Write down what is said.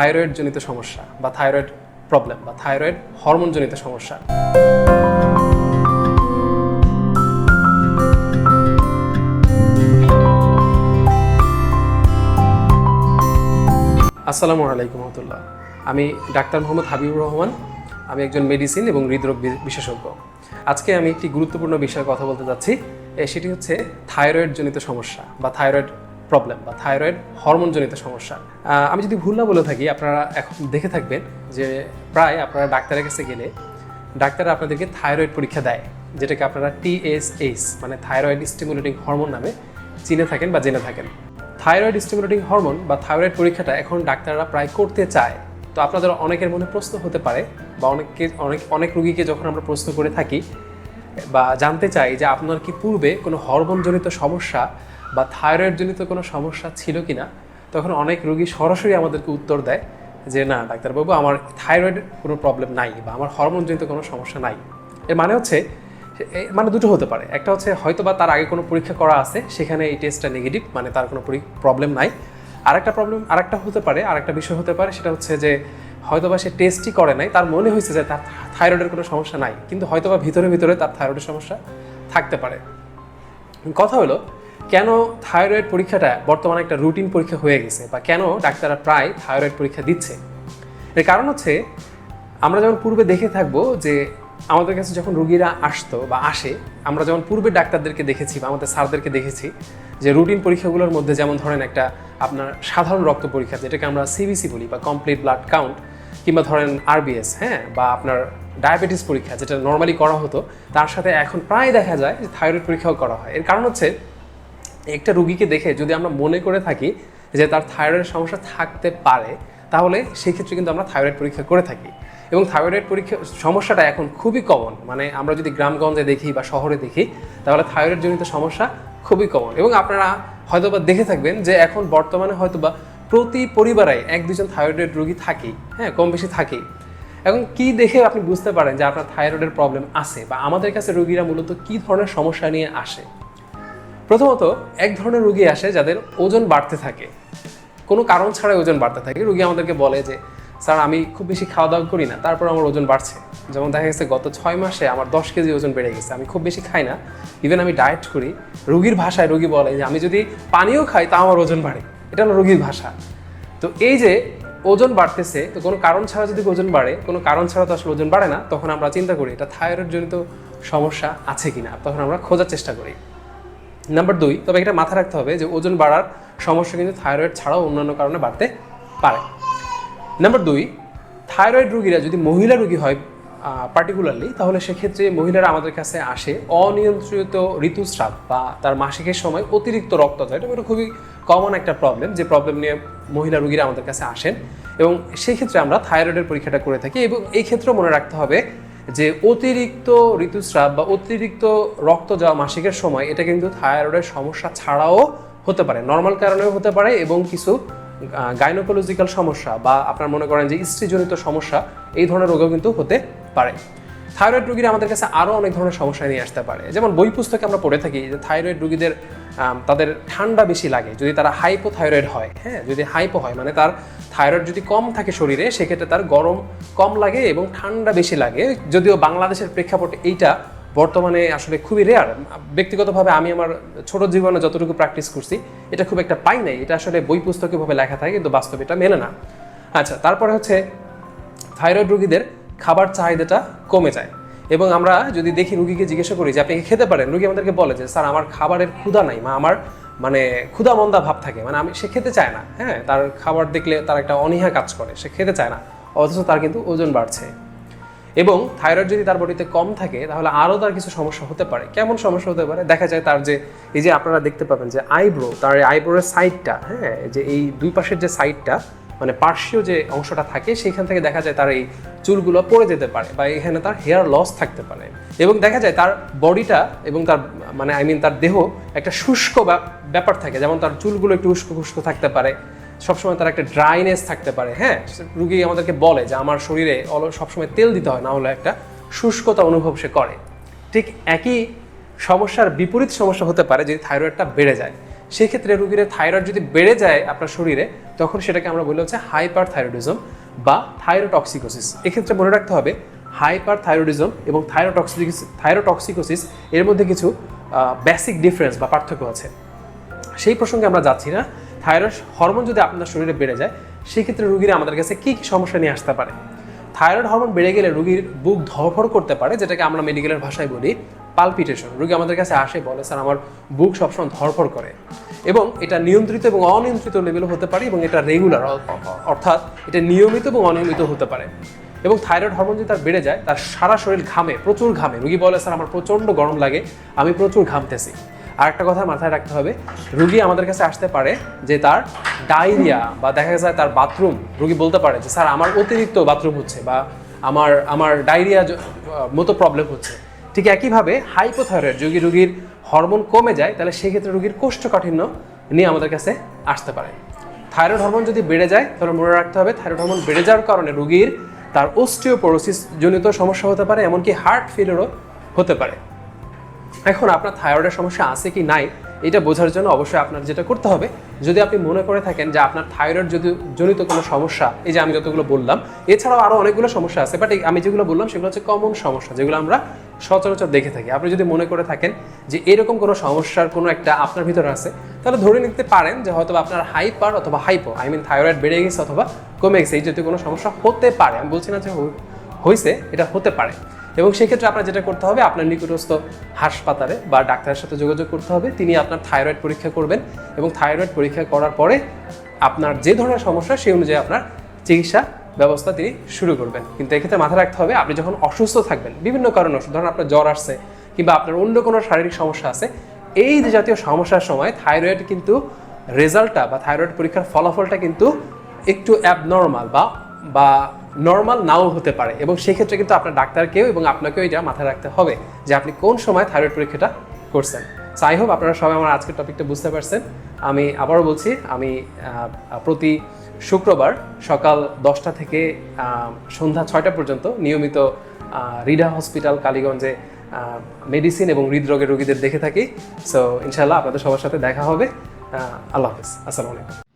Thyroid জনিত সমস্যা বা থাইরয়েড প্রবলেম বা থাইরয়েড হরমোন জনিত সমস্যা। আসসালামু আলাইকুম রহমতুল্লাহ। আমি ডাক্তার মোহাম্মদ হাবিবুর রহমান, আমি একজন মেডিসিন এবং হৃদরোগ বিশেষজ্ঞ। আজকে আমি একটি গুরুত্বপূর্ণ বিষয়ে কথা বলতে যাচ্ছি সেটি হচ্ছে থাইরয়েড জনিত সমস্যা বা থাইরয়েড প্রবলেম বা থাইরয়েড হরমোন জনিত সমস্যা আমি যদি ভুল না বলে থাকি, আপনারা এখন দেখে থাকবেন যে প্রায় আপনারা ডাক্তারের কাছে গেলে ডাক্তার আপনাদেরকে থাইরয়েড পরীক্ষা দেয়, যেটাকে আপনারা টিএসএস মানে থাইরয়েড স্টিমুলেটিং হরমোন নামে চিনে থাকেন বা জেনে থাকেন। থাইরয়েড স্টিমুলেটিং হরমোন বা থাইরয়েড পরীক্ষাটা এখন ডাক্তাররা প্রায় করতে চায়। তো আপনাদের অনেকের মনে প্রশ্ন হতে পারে বা অনেককে, অনেক অনেক রুগীকে যখন আমরা প্রশ্ন করে থাকি বা জানতে চাই যে আপনার কি পূর্বে কোনো হরমোনজনিত সমস্যা বা থাইরয়েড জনিত কোনো সমস্যা ছিল কি না তখন অনেক রুগী সরাসরি আমাদেরকে উত্তর দেয় যে, না, ডাক্তারবাবু, আমার থাইরয়েড কোনো প্রবলেম নাই বা আমার হরমোনজনিত কোনো সমস্যা নাই। এর মানে হচ্ছে মানে দুটো হতে পারে। একটা হচ্ছে হয়তো বা তার আগে কোনো পরীক্ষা করা আছে, সেখানে এই টেস্টটা নেগেটিভ মানে তার কোনো প্রবলেম নাই। আরেকটা প্রবলেম আরেকটা হতে পারে, আরেকটা বিষয় হতে পারে, সেটা হচ্ছে যে, হয়তোবা সে টেস্টই করে নাই, তার মনে হয়েছে যে, তার থাইরয়েডের কোনো সমস্যা নাই, কিন্তু হয়তোবা ভিতরে ভিতরে তার থাইরয়েডের সমস্যা থাকতে পারে। কথা হলো কেন থাইরয়েড পরীক্ষাটা বর্তমানে একটা রুটিন পরীক্ষা হয়ে গেছে বা কেন ডাক্তাররা প্রায় থাইরয়েড পরীক্ষা দিচ্ছে? এর কারণ হচ্ছে, আমরা যেমন পূর্বে দেখে থাকব যে আমাদের কাছে যখন রুগীরা আসতো বা আসে, আমরা যেমন পূর্বে ডাক্তারদেরকে দেখেছি বা আমাদের স্যারদেরকে দেখেছি যে রুটিন পরীক্ষাগুলোর মধ্যে যেমন ধরেন একটা আপনার সাধারণ রক্ত পরীক্ষা, যেটাকে আমরা সিবিসি বলি বা কমপ্লিট ব্লাড কাউন্ট কিংবা ধরেন আরবিএস হ্যাঁ বা আপনার ডায়াবেটিস পরীক্ষা, যেটা নর্মালি করা হতো, তার সাথে এখন প্রায় দেখা যায় যে থাইরয়েড পরীক্ষাও করা হয়। এর কারণ হচ্ছে একটা রুগীকে দেখে যদি আমরা মনে করে থাকি যে তার থাইরয়েড সমস্যা থাকতে পারে, তাহলে সেই ক্ষেত্রে কিন্তু আমরা থাইরয়েড পরীক্ষা করে থাকি। এবং থাইরয়েড পরীক্ষা, সমস্যাটা এখন খুবই কমন মানে আমরা যদি গ্রামগঞ্জে দেখি বা শহরে দেখি, তাহলে থাইরয়েড জনিত সমস্যা খুবই কমন এবং আপনারা হয়তোবা দেখে থাকবেন যে এখন বর্তমানে হয়তোবা প্রতি পরিবারে এক দুজন থাইরয়েড রোগী থাকেই হ্যাঁ কম বেশি থাকেই। এখন কি দেখে আপনি বুঝতে পারেন যে আপনার থাইরয়েডের প্রবলেম আছে বা আমাদের কাছে রোগীরা মূলত কি ধরনের সমস্যা নিয়ে আসে? প্রথমত, এক ধরনের রুগী আসে যাদের ওজন বাড়তে থাকে। কোনো কারণ ছাড়াই ওজন বাড়তে থাকে। রুগী আমাদেরকে বলে যে, স্যার, আমি খুব বেশি খাওয়া দাওয়া করি না, তারপর আমার ওজন বাড়ছে। যেমন দেখা গেছে, গত ছয় মাসে আমার দশ কেজি ওজন বেড়ে গেছে। আমি খুব বেশি খাই না। ইভেন আমি ডায়েট করি, রুগীর ভাষায় রুগী বলে যে, আমি যদি পানিও খাই তা আমার ওজন বাড়ে। এটা হলো রুগীর ভাষা। তো এই যে, ওজন বাড়তেছে, তো কোনো কারণ ছাড়া যদি ওজন বাড়ে, কোনো কারণ ছাড়া তো আসলে ওজন বাড়ে না, তখন আমরা চিন্তা করি, এটা থাইরয়েড জনিত সমস্যা আছে কিনা? তখন আমরা খোঁজার চেষ্টা করি। নাম্বার দুই, তবে এটা মাথায় রাখতে হবে যে ওজন বাড়ার সমস্যা কিন্তু থাইরয়েড ছাড়াও অন্যান্য কারণে বাড়তে পারে। নাম্বার দুই, থাইরয়েড রুগীরা যদি মহিলা রোগী হয় পার্টিকুলারলি তাহলে সেক্ষেত্রে মহিলারা আমাদের কাছে আসে অনিয়ন্ত্রিত ঋতুস্রাব বা তার মাসিকের সময় অতিরিক্ত রক্ত রক্তচাপ। এটা খুবই কমন একটা প্রবলেম যে প্রবলেম নিয়ে মহিলা রুগীরা আমাদের কাছে আসেন। এবং সেই ক্ষেত্রে আমরা থাইরয়েডের পরীক্ষাটা করে থাকি এবং এই ক্ষেত্রেও মনে রাখতে হবে যে অতিরিক্ত ঋতুস্রাব বা অতিরিক্ত রক্ত যাওয়া মাসিকের সময় এটা কিন্তু থাইরয়েডের সমস্যা ছাড়াও হতে পারে। নর্মাল কারণেও হতে পারে এবং কিছু গাইনোকোলজিক্যাল সমস্যা বা আপনার মনে করেন যে স্ত্রীজনিত সমস্যা, এই ধরনের রোগও কিন্তু হতে পারে। থাইরয়েড রোগীরা আমাদের কাছে আরও অনেক ধরনের সমস্যা নিয়ে আসতে পারে। যেমন বই পুস্তকে আমরা পড়ে থাকি যে থাইরয়েড রোগীদের তাদের ঠান্ডা বেশি লাগে। যদি তারা হাইপোথাইরয়েড হয় হ্যাঁ যদি হাইপো হয় মানে তার থাইরয়েড যদি কম থাকে শরীরে, সেক্ষেত্রে তার গরম কম লাগে এবং ঠান্ডা বেশি লাগে। যদিও বাংলাদেশের প্রেক্ষাপটে এইটা বর্তমানে আসলে খুবই রেয়ার ব্যক্তিগতভাবে আমি আমার ছোট জীবনে যতটুকু প্র্যাকটিস করছি, এটা খুব একটা পাই নাই। এটা আসলে বই পুস্তকে ভাবে লেখা থাকে, কিন্তু বাস্তবে এটা মেলে না। আচ্ছা তারপরে হচ্ছে থাইরয়েড রোগীদের খাবার চাহিদাটা কমে যায়। এবং আমরা যদি দেখি রুগীকে জিজ্ঞাসা করি যে, আপনি খেতে পারেন? রুগী আমাদেরকে বলে যে, স্যার, আমার খাবারের ক্ষুধা নাই, মা, আমার মানে ক্ষুধা মন্দা ভাব থাকে। মানে আমি, সে খেতে চায় না হ্যাঁ? তার খাবার দেখলে তার একটা অনীহা কাজ করে, সে খেতে চায় না। অথচ তার কিন্তু ওজন বাড়ছে। এবং থাইরয়েড যদি তার বডিতে কম থাকে, তাহলে আরও তার কিছু সমস্যা হতে পারে। কেমন সমস্যা হতে পারে? দেখা যায় তার যে, এই যে আপনারা দেখতে পাবেন যে, আইব্রো, তার আইব্রোর সাইডটা হ্যাঁ? যে এই দুই পাশের যে সাইডটা মানে পার্শ্বীয় যে অংশটা থাকে, সেইখান থেকে দেখা যায় তার এই চুলগুলো পড়ে যেতে পারে বা এখানে তার হেয়ার লস থাকতে পারে। এবং দেখা যায় তার বডিটা এবং তার মানে আই মিন তার দেহ একটা শুষ্ক ব্যা- ব্যাপার থাকে। যেমন তার চুলগুলো একটু উস্কো খুস্কো থাকতে পারে, সবসময় তার একটা ড্রাইনেস থাকতে পারে হ্যাঁ? রুগী আমাদেরকে বলে যে আমার শরীরে অল- সবসময় তেল দিতে হয়, না হলে একটা শুষ্কতা অনুভব সে করে। ঠিক একই সমস্যার বিপরীত সমস্যা হতে পারে যদি থাইরয়েডটা বেড়ে যায়। সেক্ষেত্রে রোগীর থাইরয়েড যদি বেড়ে যায় আপনার শরীরে তখন সেটাকে আমরা বলি হচ্ছে হাইপার থাইরয়েডিজম বা থাইরোটক্সিকোসিস এক্ষেত্রে মনে রাখতে হবে হাইপার থাইরয়েডিজম এবং থাইরোটক্সিকোসিস থাইরোটক্সিকোসিস এর মধ্যে কিছু বেসিক ডিফারেন্স বা পার্থক্য আছে। সেই প্রসঙ্গে আমরা যাচ্ছি না। থাইরয়েড হরমোন যদি আপনার শরীরে বেড়ে যায়, সেক্ষেত্রে রুগীরা আমাদের কাছে কী কী সমস্যা নিয়ে আসতে পারে? থাইরয়েড হরমোন বেড়ে গেলে রুগীর বুক ধরফর করতে পারে, যেটাকে আমরা মেডিকেলের ভাষায় বলি পালপিটেশন রুগী আমাদের কাছে আসে, বলে, স্যার, আমার বুক সবসময় ধরফর করে। এবং এটা নিয়ন্ত্রিত এবং অনিয়ন্ত্রিত লেভেলও হতে পারে এবং এটা রেগুলার অর্থাৎ এটা নিয়মিত এবং অনিয়মিত হতে পারে। এবং থাইরয়েড হরমোন যদি তার বেড়ে যায়, তার সারা শরীর ঘামে, প্রচুর ঘামে। রুগী বলে, স্যার, আমার প্রচণ্ড গরম লাগে, আমি প্রচুর ঘামতেছি। আর একটা কথা মাথায় রাখতে হবে, রুগী আমাদের কাছে আসতে পারে যে তার ডায়রিয়া বা দেখা যায় তার বাথরুম রুগী বলতে পারে যে, স্যার, আমার অতিরিক্ত বাথরুম হচ্ছে বা আমার আমার ডায়রিয়া মতো প্রবলেম হচ্ছে। ঠিক একইভাবে হাইপোথাইরয়েড যদি রুগীর হরমোন কমে যায়, তাহলে সেক্ষেত্রে রুগীর কোষ্ঠকাঠিন্য নিয়ে আমাদের কাছে আসতে পারে। থাইরয়েড হরমোন যদি বেড়ে যায়, তাহলে মনে রাখতে হবে থাইরয়েড হরমোন বেড়ে যাওয়ার কারণে রুগীর তার অস্টিওপোরোসিস জনিত সমস্যা হতে পারে, এমনকি হার্ট ফেলিয়ারও হতে পারে। এখন আপনার থাইরয়েডের সমস্যা আছে কি নাই, এটা বোঝার জন্য অবশ্যই আপনার যেটা করতে হবে, যদি আপনি মনে করে থাকেন যে আপনার থাইরয়েড যদি জনিত কোনো সমস্যা, এই যে আমি যতগুলো বললাম, এছাড়াও আরও অনেকগুলো সমস্যা আছে বাট আমি যেগুলো বললাম সেগুলো হচ্ছে কমন সমস্যা, যেগুলো আমরা সচরাচর দেখে থাকি। আপনি যদি মনে করে থাকেন যে এরকম কোনো সমস্যার কোনো একটা আপনার ভিতরে আছে, তাহলে ধরে নিতে পারেন যে হয়তো আপনার হাইপার অথবা হাইপো আই মিন থাইরয়েড বেড়ে গেছে অথবা কমে গেছে, এই জাতীয় কোনো সমস্যা হতে পারে। আমি বলছি না যে হয়েছে এটা হতে পারে। এবং সেক্ষেত্রে আপনার যেটা করতে হবে, আপনার নিকটস্থ হাসপাতালে বা ডাক্তারের সাথে যোগাযোগ করতে হবে। তিনি আপনার থাইরয়েড পরীক্ষা করবেন এবং থাইরয়েড পরীক্ষা করার পরে আপনার যে ধরনের সমস্যা, সেই অনুযায়ী আপনার চিকিৎসা ব্যবস্থা তিনি শুরু করবেন। কিন্তু এক্ষেত্রে মাথায় রাখতে হবে, আপনি যখন অসুস্থ থাকবেন, বিভিন্ন কারণে অসুস্থ, ধরুন আপনার জ্বর আসছে কিংবা আপনার অন্য কোনো শারীরিক সমস্যা আছে, এই যে জাতীয় সমস্যার সময় থাইরয়েড কিন্তু রেজাল্টটা বা থাইরয়েড পরীক্ষার ফলাফলটা কিন্তু একটু অ্যাবনর্মাল বা বা নর্মাল নাও হতে পারে। এবং সেক্ষেত্রে কিন্তু আপনার ডাক্তারকেও এবং আপনাকেও এটা মাথায় রাখতে হবে যে আপনি কোন সময় থাইরয়েড পরীক্ষাটা করছেন। সো হোপ আপনারা সবাই আমার আজকের টপিকটা বুঝতে পারছেন। আমি আবারও বলছি, আমি প্রতি শুক্রবার সকাল দশটা থেকে সন্ধ্যা ছয়টা পর্যন্ত নিয়মিত রিডা হসপিটাল, কালীগঞ্জে মেডিসিন এবং হৃদরোগের রোগীদের দেখে থাকি। সো ইনশাল্লাহ আপনাদের সবার সাথে দেখা হবে। আল্লাহ হাফিজ। আসসালামু আলাইকুম।